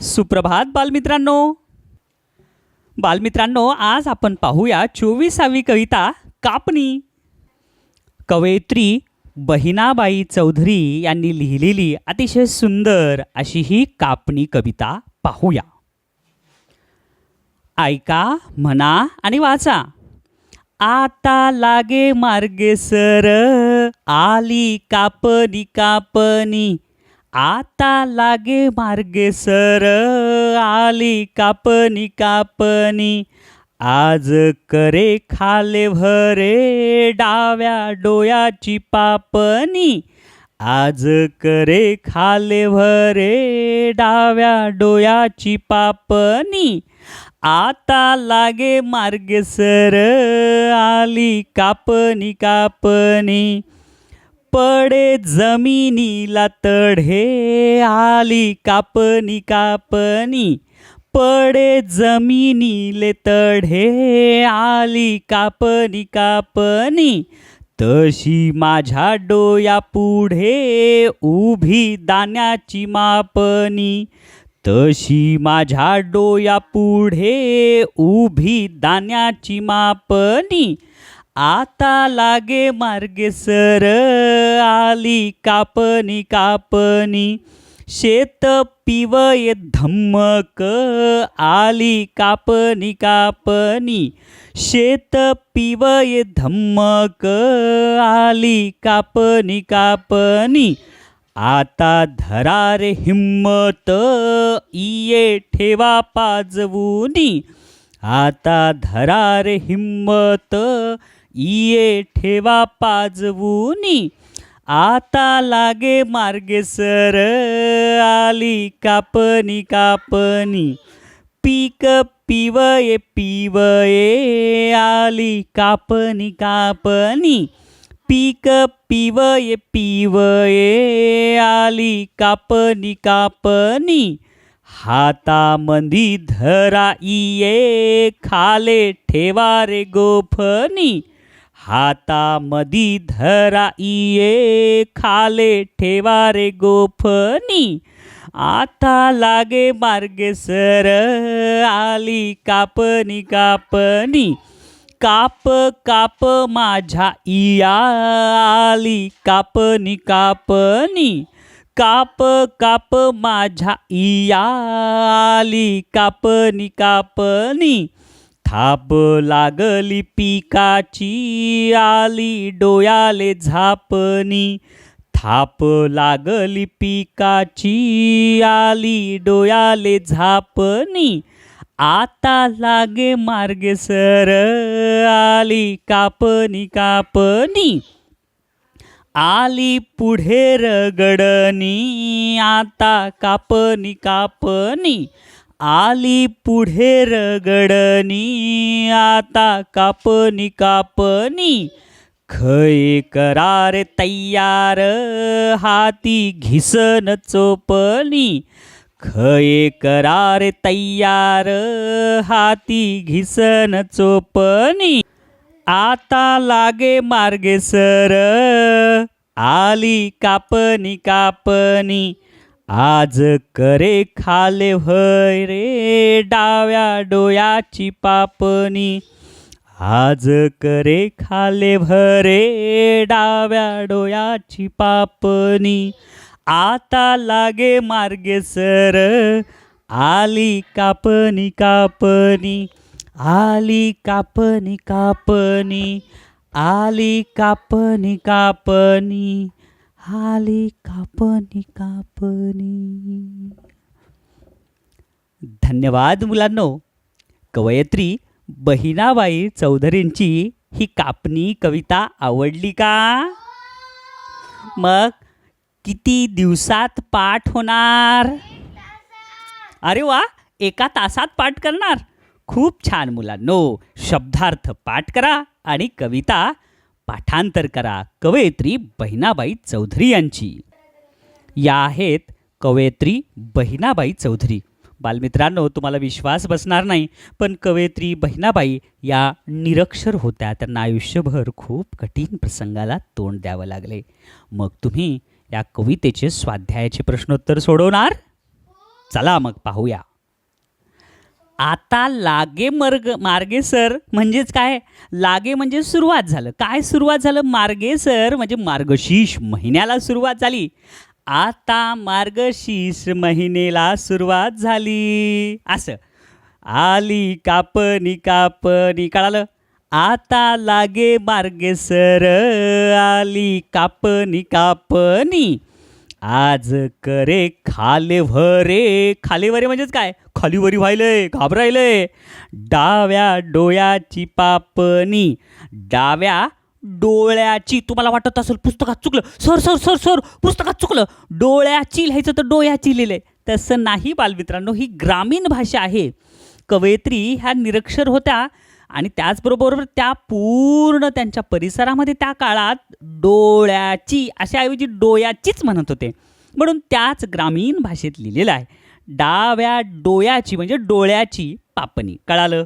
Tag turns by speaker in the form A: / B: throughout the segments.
A: सुप्रभात बालमित्रांनो. बालमित्रांनो आज आपण पाहूया चोवीसावी कविता कापणी. कवयित्री बहिणाबाई चौधरी यांनी लिहिलेली अतिशय सुंदर अशी ही कापणी कविता पाहूया. ऐका म्हणा आणि वाचा. आता लागे मार्गे सर आली कापणी कापणी. आता लागे मार्गे सर आली कापनी कापनी आज करे खाले भरे डाव्या डोयाची पापणी. आज करे खाले भरे डाव्या डोयाची पापणी. आता लागे मार्गे सर आली कापणी कापणी. पडे जमिनीला तढे आली कापणी कापणी. पडे जमिनीले तढे आली कापणी कापणी. तशी माझ्या डोया पुढे उभी दाण्याची मापणी. तशी माझ्या डोया पुढे उभी दाण्याची मापणी. आता लागे मार्गे सर आली कापणी कापणी. शेत पिवये धम्मक आली कापणी कापणी. शेत पिवये धम्मक आली कापणी कापणी. आता धरा रे हिम्मत इये ठेवा पाजवूनी. आता धरा रे हिम्मत इये ठेवा पाजवूनी. आता लागे मार्गे सर आली कापणी कापणी. पीक पिवये पिवये आली कापणी कापणी. पीक पिवये पिवये आली कापणी कापणी. हातामंदी धरा इये खाले ठेवा रे गोफनी हातामधी धरा इये खाले ठेवा रे गोफनी आता लागे मार्गे सर आली कापणी कापणी. काप काप माझ्या इया आली कापणी कापणी. काप काप माझ्या इया आली कापणी कापणी. थाप लागली पिकाची आली डोयाले झापणी. थाप लागली पिकाची आली डोयाले झापणी. आता लागे मार्गे सर आली कापनी कापणी. आली पुढे रगडनी आता कापनी कापणी. आली पुढे रगडणी आता कापणी कापणी. खय करार तयार हाती घिसन चोपणी. खय करार तयार हाती घिसन चोपणी. आता लागे मार्गे सर आली कापणी कापणी. आज करे खाले भय रे डाव्या डोयाची पापणी. आज करे खाले भरे डाव्या डोयाची पापणी. आता लागे मार्गे सर आली कापणी कापणी आली कापणी कापणी आली कापणी कापणी. खाली कापणी कापणी. धन्यवाद मुलांनो. कवयित्री बहिणाबाई चौधरींची ही कापणी कविता आवडली का? मग किती दिवसात पाठ होणार? अरे वा एका तासात पाठ करणार. खूप छान मुलांनो. शब्दार्थ पाठ करा आणि कविता पाठांतर करा. कवयित्री बहिणाबाई चौधरी यांची. या आहेत कवयित्री बहिणाबाई चौधरी. बालमित्रांनो तुम्हाला विश्वास बसणार नाही पण कवयित्री बहिणाबाई या निरक्षर होत्या. त्यांना आयुष्यभर खूप कठीण प्रसंगाला तोंड द्यावं लागले. मग तुम्ही या कवितेचे स्वाध्यायाचे प्रश्नोत्तर सोडवणार? चला मग पाहूया. आता लागे मर्ग मार्गे सर म्हणजेच काय? लागे म्हणजे सुरुवात झालं. काय सुरुवात झालं? मार्गे सर म्हणजे मार्गशीर्ष महिन्याला सुरुवात झाली. आता मार्गशीर्ष महिनेला सुरुवात झाली. असं. आली कापणी कापणी कळालं? आता लागे मार्गे सर आली कापणी कापणी. आज करे खाले खालेवरे खाले म्हणजेच काय? खालीवरी व्हायलंय घाबरायलंय. डाव्या डोळ्याची पापणी डाव्या डोळ्याची. तुम्हाला वाटत असेल पुस्तकात चुकलं. सर सर सर सर पुस्तकात चुकलं. डोळ्याची लिहायचं तर डोळ्याची लिहिलंय तसं नाही बालमित्रांनो ही ग्रामीण भाषा आहे. कवयित्री ह्या निरक्षर होत्या. आणि त्याचबरोबर त्या पूर्ण त्यांच्या परिसरामध्ये त्या काळात डोळ्याची अशाऐवजी डोळ्याचीच म्हणत होते. म्हणून त्याच ग्रामीण भाषेत लिहिलेलं आहे डाव्या डोळ्याची म्हणजे डोळ्याची पापणी. कळालं?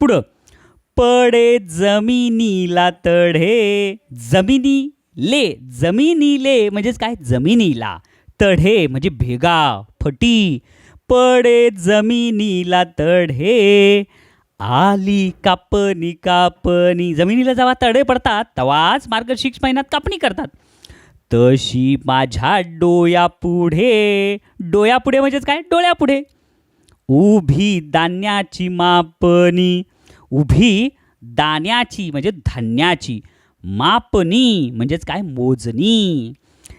A: पुढं पडे जमिनीला तढे जमिनी ले जमिनीले म्हणजेच काय? जमिनीला तढे म्हणजे भेगा फटी. पडे जमिनीला तढे आली कापणी कापणी. जमिनीला जेव्हा तडे पडतात तेव्हाच मार्गशीर्ष महिन्यात कापणी करतात. तशी माझ्या डोयापुढे डोयापुढे म्हणजेच काय? डोळ्यापुढे. उभी धान्याची मापणी. उभी दाण्याची म्हणजे धान्याची. मापणी म्हणजेच काय? मोजणी.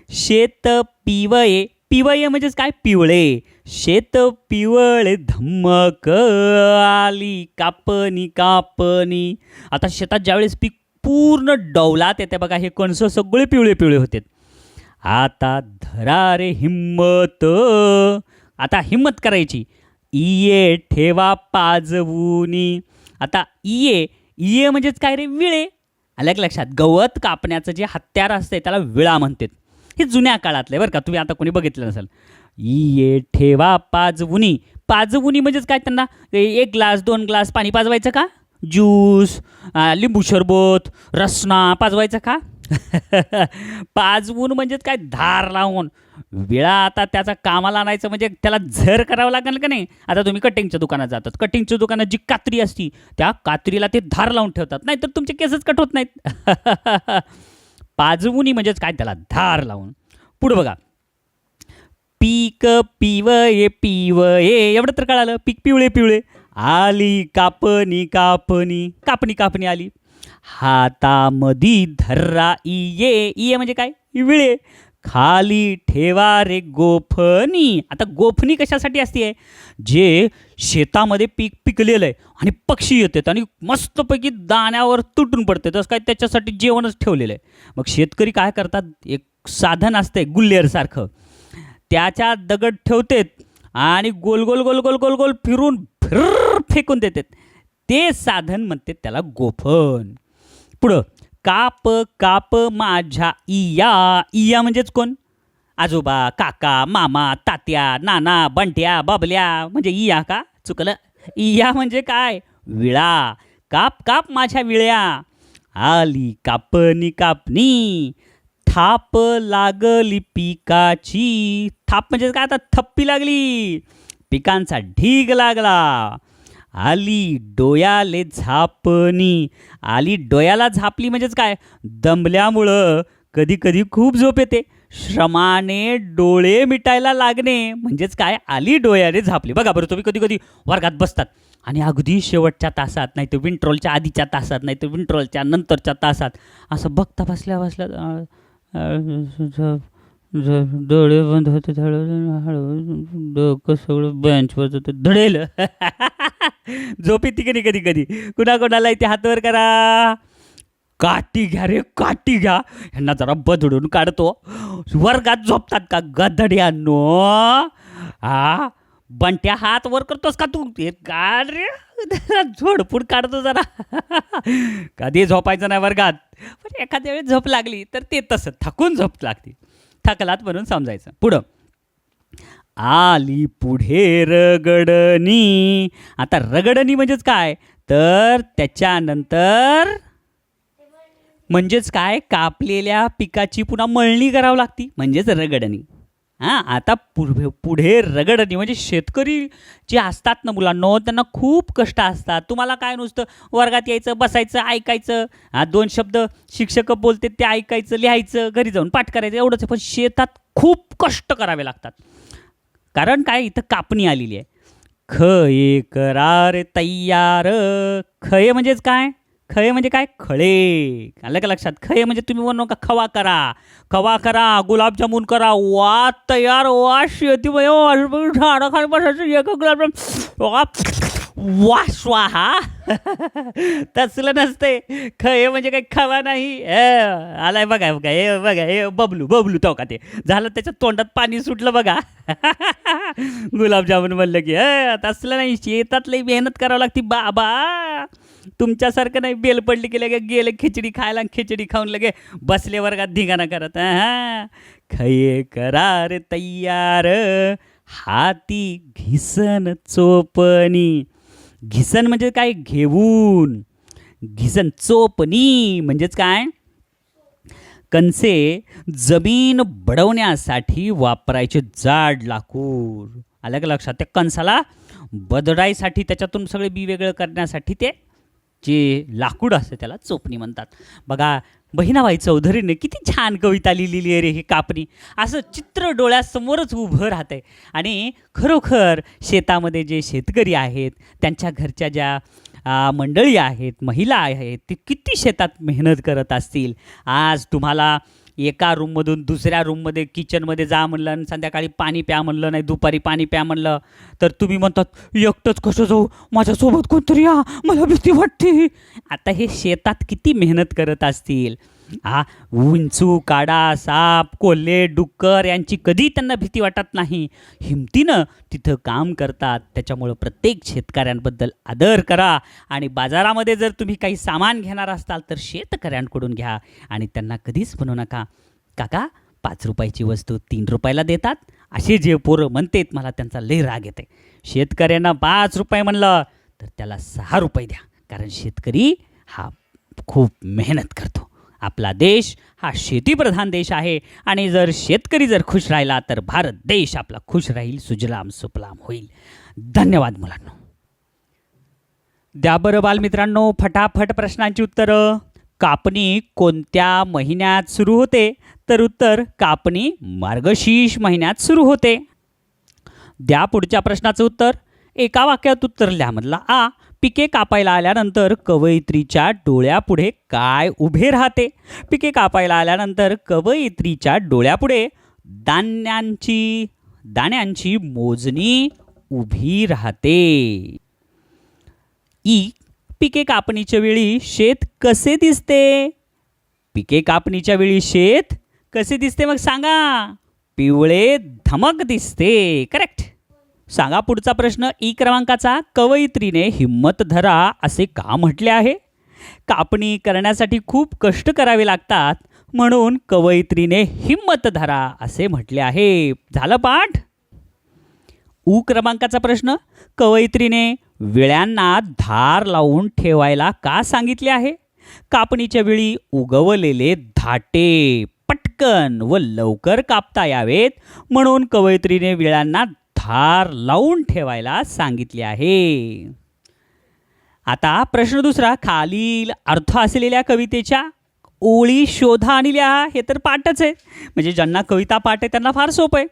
A: शेत पिवये पिवये म्हणजेच काय? पिवळे. शेत पिवळे धमक आली कापणी कापणी. आता शेतात ज्यावेळेस पीक पूर्ण डौलात येते बघा हे कणसं सगळे पिवळे पिवळे होते. आता धरा रे हिंमत. आता हिम्मत करायची. इये ठेवा पाजवूनी. आता इये इये म्हणजेच काय रे? विळे. आल्या लक्षात? गवत कापण्याचं जे हत्यार असते त्याला विळा म्हणतात. हे जुन्या काळातले बरं का? तुम्ही आता कोणी बघितलं नसेल. ये ठेवा पाजवुनी. पाजवुनी म्हणजेच काय त्यांना? एक ग्लास दोन ग्लास पाणी पाजवायचं का? ज्यूस लिंबू सरबत रसना पाजवायचं का? पाजवून म्हणजेच काय? धार लावून. वेळा आता त्याचा कामाला आणायचं म्हणजे त्याला झर करावं लागेल का नाही? आता तुम्ही कटिंगच्या दुकानात जातात. कटिंगच्या दुकानात जी कात्री असती त्या कात्रीला ते धार लावून ठेवतात. नाही तर तुमचे केसच कट होत नाहीत. पाजवुनी म्हणजेच काय? त्याला धार लावून. पुढं बघा. पीक पिवये पिवये. एवढं तर कळालं. पीक पिवळे पिवळे. आली कापणी कापणी. कापणी कापणी आली. हातामधी धर्रा इये. इये म्हणजे काय? विळे खाली ठेवा रे गोफणी. आता गोफणी कशासाठी असते जे शेतामध्ये पीक पिकलेलं आहे आणि पक्षी येतात आणि मस्तपैकी दाण्यावर तुटून पडते तसं काय त्याच्यासाठी जेवणच ठेवलेलं आहे. मग शेतकरी काय करतात? एक साधन असतंय गुल्लेरसारखं. त्याच्या दगड ठेवतेत आणि गोल गोल गोल गोल गोल गोल फिरून फिर फेकून देतात. ते साधन म्हणते त्याला गोफण. पुढं काप काप माझ्या इया. इया म्हणजेच कोण? आजोबा काका मामा तात्या नाना बंट्या बाबल्या. म्हणजे इया का? चुकलं. इया म्हणजे काय? विळा. काप काप माझ्या विळ्या. आली कापणी कापणी. थाप लागली पिकाची. थाप म्हणजे काय? आता थप्पी लागली. पिकांचा ढीग लागला. आली डोयाले झापणी. आली डोयाला झापली म्हणजेच काय? दमल्यामुळं कधी कधी खूप झोप येते. श्रमाने डोळे मिटायला लागणे म्हणजेच काय? आली डोळ्याने झापली. बघा बरं तुम्ही कधी कधी वर्गात बसतात आणि अगदी शेवटच्या तासात नाही तर विंट्रोलच्या आधीच्या तासात नाही तर विंट्रोलच्या नंतरच्या तासात असं बघता बसल्या बसल्या झोप झोप डोळे बंद होते हळूहळू हळूहळू डोकं सगळं बेंचवर होतं धडेल. झोप येते कधी कधी कधी? कुणा कोणाला इथे हातवर करा. काठी घ्या रे काठी घ्या. ह्यांना जरा बदडून काढतो. वर्गात झोपतात का गधड्यानो हा बंट्या हात वर करतोस का तू? हे काढ रे. जरा झोडपूड काढतो जरा. कधी झोपायचं नाही वर्गात. पण एखाद्या वेळेस झोप लागली तर ते तसं थकून झोप लागते. थकलात म्हणून समजायचं. पुढं. आली पुढे रगडणी. आता रगडणी म्हणजेच काय? तर त्याच्यानंतर म्हणजेच काय? कापलेल्या पिकाची पुन्हा मळणी करावी लागती. म्हणजेच रगडणी. हां आता पुढे पुढे रगडणी म्हणजे शेतकरी जे असतात ना मुलांनो त्यांना खूप कष्ट असतात. तुम्हाला काय नुसतं वर्गात यायचं बसायचं ऐकायचं? हा दोन शब्द शिक्षक बोलते ते ऐकायचं लिहायचं घरी जाऊन पाठ करायचं एवढंच आहे. पण शेतात खूप कष्ट करावे लागतात. कारण काय? इथं कापणी आलेली आहे. खये करार तयार खये म्हणजेच काय? खये म्हणजे काय? खळे. आलं का लक्षात? खये म्हणजे तुम्ही म्हणू नका खवा करा. खवा करा गुलाबजामुन करा. वा तयार वा शेती झाडं खाली बसायचं एक गुलाबजाम वा स्वाहा. तसलं नसते खये म्हणजे काही खवा नाही. आलाय बघा बघा हे बघा हे बबलू बबलू तो का ते? झालं त्याच्या तोंडात पाणी सुटलं बघा. गुलाबजामुन म्हणलं की तसलं नाही. शेतातली मेहनत करावं लागते बाबा. तुमच्यासारखं नाही बेल पडली की लगे गेले खिचडी खायला खिचडी खाऊन लगे बसले वर्गात धिंगाणा करत. हा खये करार तयार हाती घिसन चोपणी. घिसन म्हणजे काय? घेऊन. घिसन चोपणी म्हणजेच काय? कणसे जमीन बडवण्यासाठी वापरायचे जाड लाकूड. आलं का लक्षात? त्या कणसाला बदडायसाठी त्याच्यातून सगळे बी वेगळं करण्यासाठी ते जे लाकूड असतं त्याला चोपणी म्हणतात. बघा बहिणाबाई चौधरीने किती छान कविता लिहिलेली आहे रे ही कापणी. असं चित्र डोळ्यासमोरच उभं राहतंय. आणि खरोखर शेतामध्ये जे शेतकरी आहेत त्यांच्या घरच्या ज्या मंडळी आहेत महिला आहेत ते किती शेतात मेहनत करत असतील. आज तुम्हाला एका रूममधून दुसऱ्या रूममध्ये किचनमध्ये जा म्हणलं आणि संध्याकाळी पाणी प्या म्हणलं नाही दुपारी पाणी प्या म्हणलं. तर तुम्ही म्हणतात एकटंच कसं जाऊ? माझ्यासोबत कोणतरी या. मला भीती वाटते. आता हे शेतात किती मेहनत करत असतील. हा उंचू काडा साप कोल्हे डुक्कर यांची कधी त्यांना भीती वाटत नाही. हिमतीनं तिथं काम करतात. त्याच्यामुळं प्रत्येक शेतकऱ्यांबद्दल आदर करा. आणि बाजारामध्ये जर तुम्ही काही सामान घेणार असाल तर शेतकऱ्यांकडून घ्या. आणि त्यांना कधीच म्हणू नका काका पाच रुपयाची वस्तू तीन रुपयाला देतात. असे जे पोरं म्हणतेत मला त्यांचा लय राग येते. शेतकऱ्यांना पाच रुपये म्हणलं तर त्याला सहा रुपये द्या. कारण शेतकरी हा खूप मेहनत करतो. आपला देश हा शेतीप्रधान देश आहे. आणि जर शेतकरी जर खुश राहिला तर भारत देश आपला खुश राहील सुजलाम सुफलाम होईल. धन्यवाद मुलांनो. द्या बरं बालमित्रांनो फटाफट प्रश्नांची उत्तरं. कापणी कोणत्या महिन्यात सुरू होते? तर उत्तर कापणी मार्गशीर्ष महिन्यात सुरू होते. द्या पुढच्या प्रश्नाचं उत्तर. एका वाक्यात उत्तर लिहा आ. पिके कापायला आल्यानंतर कवयित्रीच्या डोळ्यापुढे काय उभे राहते? पिके कापायला आल्यानंतर कवयित्रीच्या डोळ्यापुढे दाण्यांची दाण्यांची मोजणी उभी राहते. ई पिके कापणीच्या वेळी शेत कसे दिसते? पिके कापणीच्या वेळी शेत कसे दिसते? मग सांगा. पिवळे धमक दिसते. करेक्ट सांगा पुढचा प्रश्न. ई क्रमांकाचा कवयित्रीने हिम्मत धरा असे का म्हटले आहे? कापणी करण्यासाठी खूप कष्ट करावे लागतात म्हणून कवयित्रीने हिम्मत धरा असे म्हटले आहे. झालं पाठ? उ क्रमांकाचा प्रश्न. कवयित्रीने विळ्यांना धार लावून ठेवायला का सांगितले आहे? कापणीच्या वेळी उगवलेले धाटे पटकन व लवकर कापता यावेत म्हणून कवयित्रीने विळ्यांना धार लावून ठेवायला सांगितले आहे. आता प्रश्न दुसरा खालील अर्थ असलेल्या कवितेच्या ओळी शोधा आणि लिहा हे तर पाठच आहे. म्हणजे ज्यांना कविता पाठ आहे त्यांना फार सोपं आहे.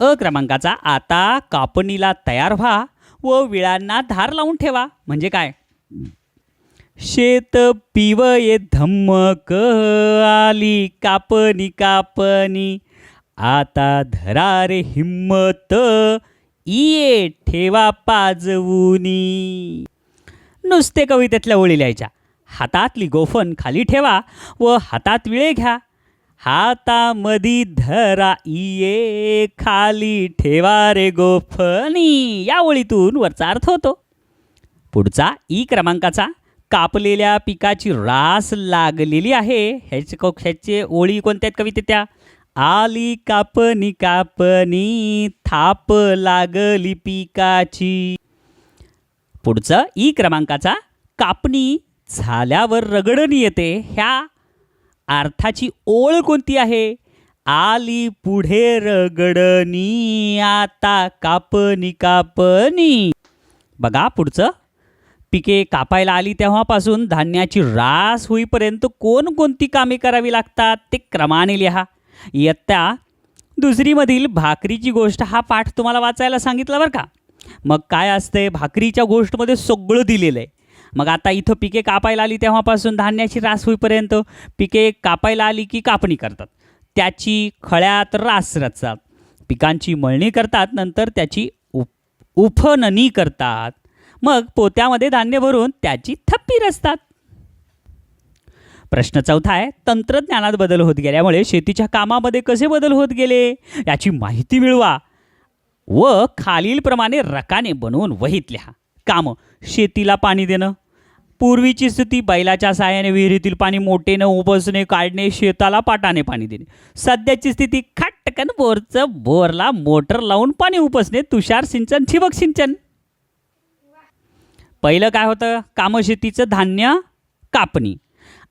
A: अ क्रमांकाचा आता कापणीला तयार व्हा व विळांना धार लावून ठेवा. म्हणजे काय? शेत पिवये धम्मक आली कापणी कापणी. आता धरा रे हिम्मत इये ठेवा पाजवूनी. नुसते कवितेतल्या ओळी लिहायच्या. हातातली गोफन खाली ठेवा व हातात विळे घ्या. हातामधी धरा इये खाली ठेवा रे गोफनी या ओळीतून वरचा अर्थ होतो. पुढचा ई क्रमांकाचा. कापलेल्या पिकाची रास लागलेली आहे. ह्याचे ह्याचे ओळी कोणत्या आहेत कविते त्या आली कापणी कापणी थाप लागली पिकाची. पुढचं ई क्रमांकाचा कापणी झाल्यावर रगडणी येते. ह्या अर्थाची ओळ कोणती आहे? आली पुढे रगडणी आता कापणी कापणी. बघा पुढचं. पिके कापायला आली तेव्हापासून धान्याची रास होईपर्यंत कोणकोणती कामे करावी लागतात ते क्रमाने लिहा. इयत्ता. दुसरीमधील भाकरीची गोष्ट हा पाठ तुम्हाला वाचायला सांगितला बरं का? मग काय असतंय भाकरीच्या गोष्टमध्ये सगळं दिलेलं आहे. मग आता इथं पिके कापायला आली तेव्हापासून धान्याची रास होईपर्यंत पिके कापायला आली की कापणी करतात. त्याची खळ्यात रास रचतात पिकांची मळणी करतात नंतर त्याची उप उफणनी करतात. मग पोत्यामध्ये धान्य भरून त्याची थप्पी रचतात. प्रश्न चौथा आहे तंत्रज्ञानात बदल होत गेल्यामुळे शेतीच्या कामामध्ये कसे बदल होत गेले? याची माहिती मिळवा. व खालीलप्रमाणे रकाने बनवून वहीत लिहा. कामं शेतीला पाणी देणं. पूर्वीची स्थिती बैलाच्या साहाय्याने विहिरीतील पाणी मोठेनं उपसणे काढणे शेताला पाटाने पाणी देणे. सध्याची स्थिती खाटकन बोरचं बोरला मोटर लावून पाणी उपसणे तुषार सिंचन ठिबक सिंचन. पहिलं काय होतं? कामं शेतीचं धान्य कापणी.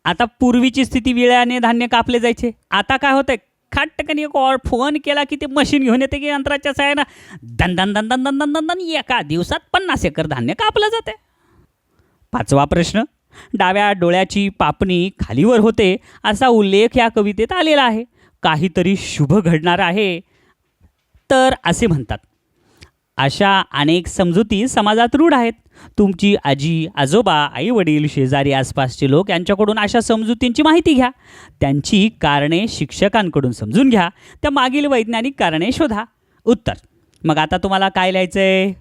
A: आता पूर्वीची स्थिती विळ्याने धान्य कापले जायचे. आता काय होतंय? खाटकनी एक ऑर फोन केला की ते मशीन घेऊन येते की यंत्राच्या साह्यानं दन दन दन दन दन दन दन एका दिवसात पन्नास एकर धान्य कापलं जाते पाचवा प्रश्न. डाव्या डोळ्याची पापणी खालीवर होते असा उल्लेख या कवितेत आलेला आहे. काहीतरी शुभ घडणार आहे. तर असे म्हणतात. अशा अनेक समजुती समाजात रूढ आहेत. तुमची आजी आजोबा आई वडील शेजारी आसपासचे लोक यांच्याकडून अशा समजुतींची माहिती घ्या. त्यांची कारणे शिक्षकांकडून समजून घ्या. त्या मागील वैज्ञानिक कारणे शोधा. उत्तर. मग आता तुम्हाला काय लिहायचं आहे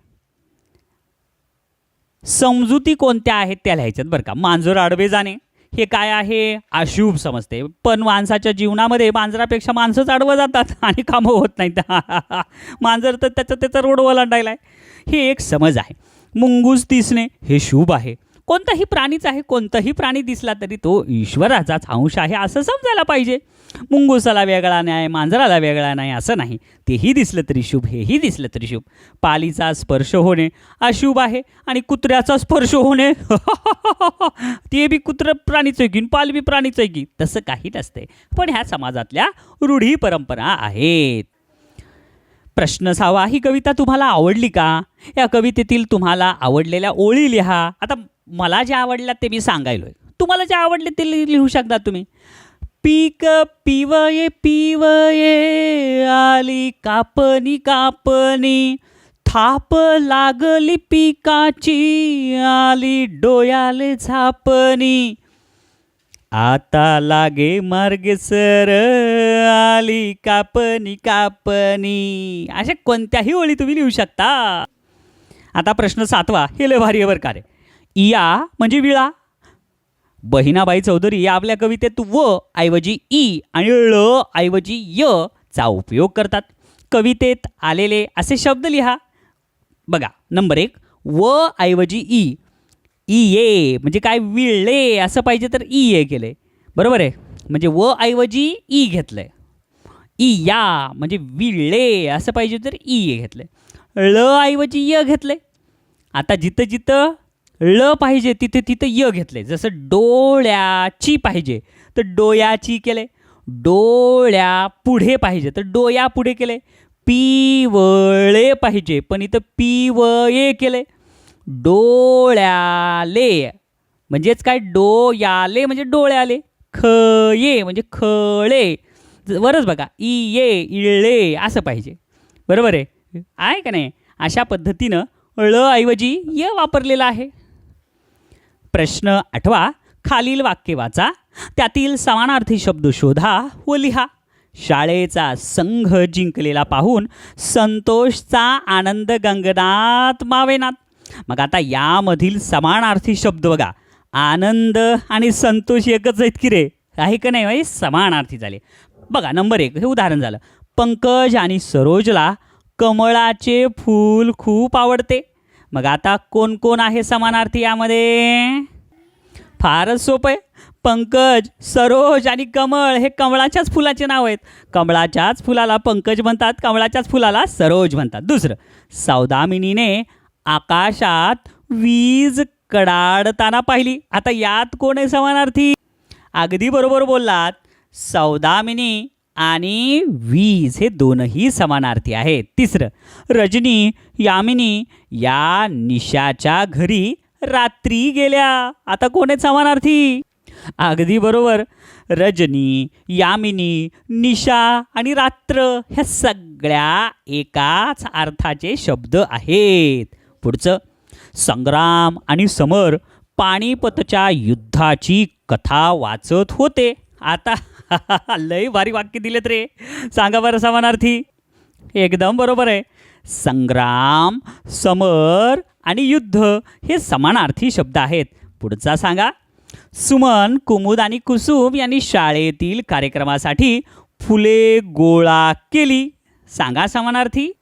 A: समजुती कोणत्या आहेत त्या लिहायच्यात बरं का. मांजर आडवे जाणे. हे काय आहे? अशुभ समजते. पण माणसाच्या जीवनामध्ये मांजरापेक्षा माणसंच आडवं जातात आणि कामं होत नाहीत. मांजर तर त्याचं त्याचा रोड ओलांडायला आहे हे एक समज आहे. मुंगूस दिसणे हे शुभ आहे. कोणताही प्राणीच आहे कोणताही प्राणी दिसला तरी तो ईश्वराचाच अंश आहे असं समजायला पाहिजे. मुंगुसाला वेगळा नाही मांजराला वेगळा नाही असं नाही. तेही दिसलं तरी शुभ हेही दिसलं तरी शुभ. पालीचा स्पर्श होणे अशुभ आहे आणि कुत्र्याचा स्पर्श होणे ते बी कुत्र प्राणीचं की पाल बी प्राणीचं की तसं काही नसते. पण ह्या समाजातल्या रूढी परंपरा आहेत. प्रश्न सावा. ही कविता तुम्हाला आवडली का? या कवितेतील तुम्हाला आवडलेल्या ओळी लिहा. आता मला ज्या आवडल्या ते मी सांगायलो आहे तुम्हाला जे आवडले ते लिहू शकता तुम्ही. पीक पिवये पिवये आली कापणी कापणी. थाप लागली पिकाची आली डोयाले झापणी. आता लागे मार्ग सर आली कापणी कापणी. अशा कोणत्याही ओळी तुम्ही लिहू शकता. आता प्रश्न सातवा हे लय भारी बरं का रे. इया म्हणजे विळा. बहिणाबाई चौधरी या आपल्या कवितेत व ऐवजी ई आणि ळ ऐवजी य चा उपयोग करतात. कवितेत आलेले असे शब्द लिहा. बघा नंबर एक व ऐवजी ई ई ये म्हणजे काय विळले असं पाहिजे तर ई ये केले. बरोबर आहे? म्हणजे व ऐवजी ई घेतलं आहे ई या म्हणजे विळले असं पाहिजे तर ई ये आहे ळ ऐवजी य आहे आता जिथं जिथं ळ पाहिजे तिथे तिथं य घेतले जसं डोळ्याची पाहिजे तर डोयाची केले डोळ्या पुढे पाहिजे तर डोया पुढे केले पिवळे पाहिजे पण इथं पिवये केले डोळ्याले. म्हणजेच काय? डोयाले म्हणजे डोळ्याले. खये म्हणजे खळे. वरच बघा. ई ये इळे असं पाहिजे. बरोबर आहे? आहे का नाही? अशा पद्धतीनं ळ ऐवजी य वापरलेलं आहे. प्रश्न आठवा. खालील वाक्य वाचा. त्यातील समानार्थी शब्द शोधा व लिहा. शाळेचा संघ जिंकलेला पाहून संतोषचा आनंद गंगनात मावेनात. मग आता यामधील समानार्थी शब्द बघा. आनंद आणि संतोष एकच आहेत की रे? आहे का नाही? म्हणजे समानार्थी झाले. बघा नंबर एक हे उदाहरण झालं. पंकज आणि सरोजला कमळाचे फूल खूप आवडते. मग आता कोण कोण आहे समानार्थी यामध्ये? फारच सोपं आहे. पंकज सरोज आणि कमळ हे कमळाच्याच फुलाचे नाव आहेत. कमळाच्याच फुलाला पंकज म्हणतात कमळाच्याच फुलाला सरोज म्हणतात. दुसरं सौदामिनीने आकाशात वीज कडाडताना पाहिली. आता यात कोण आहे समानार्थी? अगदी बरोबर बोललात. सौदामिनी आणि वीज हे दोनही समानार्थी आहेत. तिसरं रजनी यामिनी या निशाच्या घरी रात्री गेल्या. आता कोण आहेत समानार्थी? अगदी बरोबर. रजनी यामिनी निशा आणि रात्र ह्या सगळ्या एकाच अर्थाचे शब्द आहेत. पुढचं संग्राम आणि समर पाणीपतच्या युद्धाची कथा वाचत होते. आता लय भारी वाक्य दिलेत रे. सांगा बरं समानार्थी. एकदम बरोबर आहे. संग्राम समर आणि युद्ध हे समानार्थी शब्द आहेत. पुढचा सांगा. सुमन कुमुद आणि कुसुम यांनी शाळेतील कार्यक्रमासाठी फुले गोळा केली. सांगा समानार्थी.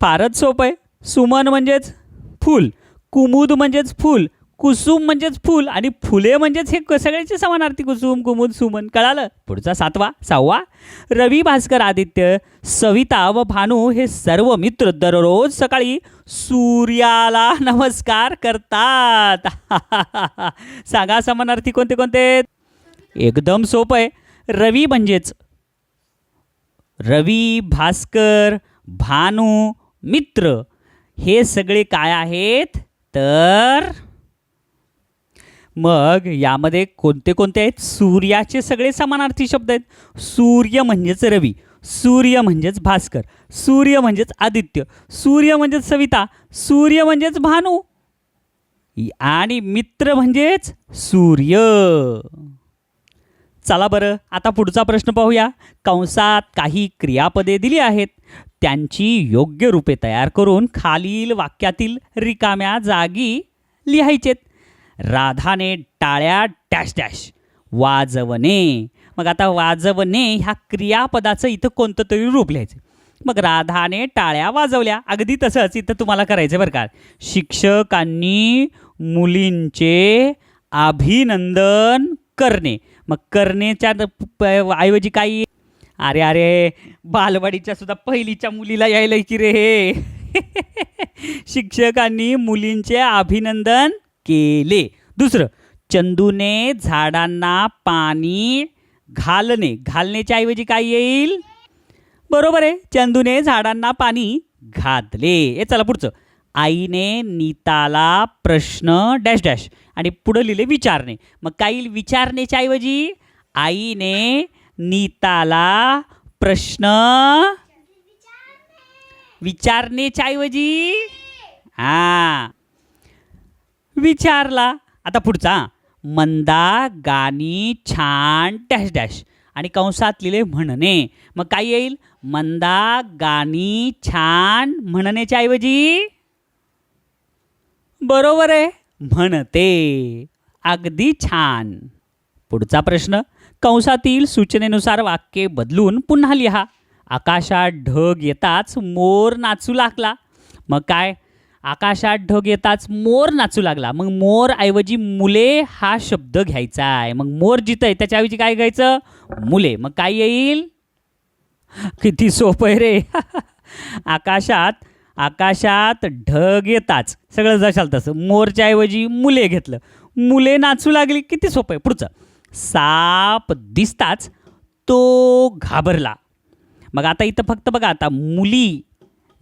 A: फारच सोपं आहे. सुमन म्हणजेच फूल कुमुद म्हणजेच फूल कुसुम म्हणजेच फूल आणि फुले म्हणजेच हे क- सगळ्याचे समानार्थी कुसुम कुमुद सुमन. कळालं? पुढचा सातवा सहावा. रवी भास्कर आदित्य सविता व भानू हे सर्व मित्र दररोज सकाळी सूर्याला नमस्कार करतात. सांगा समानार्थी कोणते कोणते? एकदम सोपं आहे. रवी म्हणजेच रवी भास्कर भानू मित्र. हे सगळे काय आहेत? तर मग यामध्ये कोणते कोणते आहेत? सूर्याचे सगळे समानार्थी शब्द आहेत. सूर्य म्हणजेच रवी सूर्य म्हणजेच भास्कर सूर्य म्हणजेच आदित्य सूर्य म्हणजेच सविता सूर्य म्हणजेच भानू आणि मित्र म्हणजेच सूर्य. चला बरं आता पुढचा प्रश्न पाहूया. कंसात काही क्रियापदे दिली आहेत. त्यांची योग्य रूपे तयार करून खालील वाक्यातील रिकाम्या जागी लिहायचेत. राधाने टाळ्या डॅश डॅश वाजवणे. मग आता वाजवणे ह्या क्रियापदाचं इथं कोणतं तरी रूप लिहायचं. मग राधाने टाळ्या वाजवल्या. अगदी तसंच इथं तुम्हाला करायचं बरं का. शिक्षकांनी मुलींचे अभिनंदन करणे. मग करण्याच्या प- ऐवजी काही अरे अरे बालवाडीच्या सुद्धा पहिलीच्या मुलीला यायला की रे हे. शिक्षकांनी मुलींचे अभिनंदन केले. दुसरं चंदूने झाडांना पाणी घालणे. घालण्याच्या ऐवजी काय येईल? बरोबर आहे चंदूने झाडांना पाणी घातले. हे चला पुढचं. आईने नीताला प्रश्न डॅश डॅश आणि पुढं लिहिले विचारणे. मग काही विचारण्याच्या ऐवजी? आईने नीताला प्रश्न. विचारण्याच्या ऐवजी? हा. विचारला. आता पुढचा. मंदा गाणी छान डॅश डॅश. आणि कंसात लिहिले म्हणणे. मग काय येईल? मंदा गाणी छान म्हणण्याच्या ऐवजी? बरोबर आहे. म्हणते. अगदी छान. पुढचा प्रश्न. कंसातील सूचनेनुसार वाक्ये बदलून पुन्हा लिहा. आकाशात ढग येताच मोर नाचू लागला. मग काय? आकाशात ढग येताच मोर नाचू लागला. मग मोर ऐवजी मुले हा शब्द घ्यायचा आहे. मग मोर जिथं आहे त्याच्याऐवजी काय घ्यायचं? मुले. मग काय येईल? किती सोपं आहे रे. आकाशात आकाशात ढग येताच. सगळं जशाल तसं. मोरच्या ऐवजी मुले घेतलं. मुले नाचू लागली. किती सोपं आहे. पुढचं. साप दिसताच तो घाबरला. मग आता इथं फक्त बघा आता मुली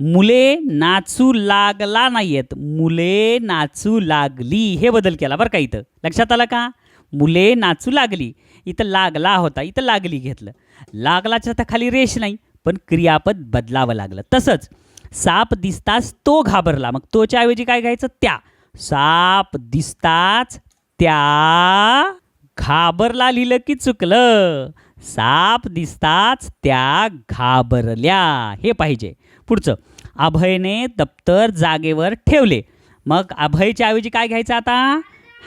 A: मुले नाचू लागला नाही आहेत मुले नाचू लागली हे बदल केला बरं का इथं. लक्षात आलं का? मुले नाचू लागली इथं लागला होता इथं लागली घेतलं. लागलाच्या तर खाली रेष नाही पण क्रियापद बदलावं लागलं. तसंच साप दिसताच तो घाबरला. मग तोच्या ऐवजी काय घ्यायचं? त्या. साप दिसताच त्या घाबरला लिहिलं की चुकलं. साप दिसताच त्या घाबरल्या. हे पाहिजे. पुढचं अभयने दप्तर जागेवर ठेवले. मग अभयच्या ऐवजी काय घ्यायचं आता?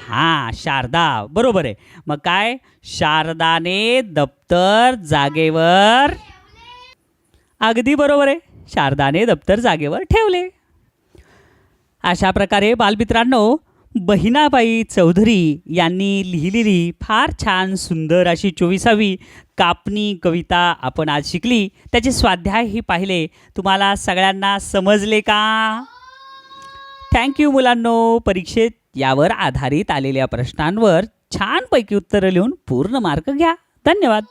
A: हां शारदा. बरोबर आहे. मग काय? शारदाने दप्तर जागेवर अगदी बरोबर आहे. शारदाने दप्तर जागेवर ठेवले. अशा प्रकारे बालमित्रांनो बहिणाबाई चौधरी यांनी लिहिलेली फार छान सुंदर अशी चोवीसावी कापणी कविता आपण आज शिकली. त्याचे स्वाध्यायही पाहिले. तुम्हाला सगळ्यांना समजले का? थँक्यू मुलांनो. परीक्षेत यावर आधारित आलेल्या प्रश्नांवर छानपैकी उत्तरं लिहून पूर्ण मार्क घ्या. धन्यवाद.